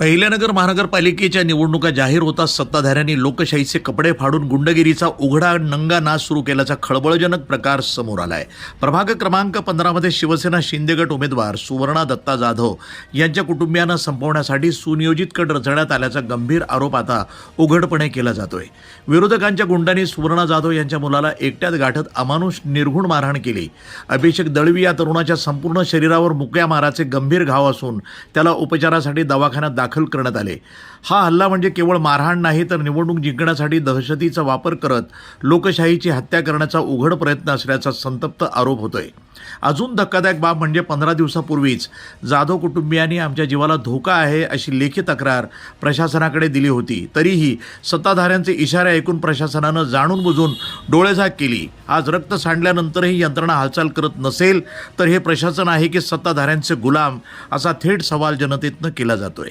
अहिल्यानगर महानगरपालिकेच्या निवडणुका जाहीर होताच सत्ताधाऱ्यांनी लोकशाहीचे कपडे फाडून गुंडगिरीचा उघडा नंगा नाश सुरू केल्याचा खळबळजनक प्रकार समोर आलाय. प्रभाग क्रमांक पंधरामध्ये शिवसेना शिंदेगट उमेदवार सुवर्णा दत्ता जाधव यांच्या कुटुंबियांना संपवण्यासाठी सुनियोजित कट रचण्यात आल्याचा गंभीर आरोप आता उघडपणे केला जातोय. विरोधकांच्या गुंडांनी सुवर्णा जाधव यांच्या मुलाला एकट्यात गाठत अमानुष निर्घुण मारहाण केली. अभिषेक दळवी या तरुणाच्या संपूर्ण शरीरावर मुक्या माराचे गंभीर घाव असून त्याला उपचारासाठी दवाखान्यात दाखल करण्यात आले. हा हल्ला म्हणजे केवळ मारहाण नाही तर निवडणूक जिंकण्यासाठी दहशतीचा वापर करत लोकशाहीची हत्या करण्याचा उघड प्रयत्न असल्याचा संतप्त आरोप होतोय. अजून धक्कादायक बाब म्हणजे पंधरा दिवसापूर्वीच जाधव कुटुंबियांनी आमच्या जीवाला धोका आहे अशी लेखी तक्रार प्रशासनाकडे दिली होती. तरीही सत्ताधाऱ्यांचे इशारे ऐकून प्रशासनानं जाणून बुजून डोळेझाक केली. आज रक्त सांडल्यानंतरही यंत्रणा हालचाल करत नसेल तर हे प्रशासन आहे की सत्ताधाऱ्यांचे गुलाम असा थेट सवाल जनतेतनं केला जातोय.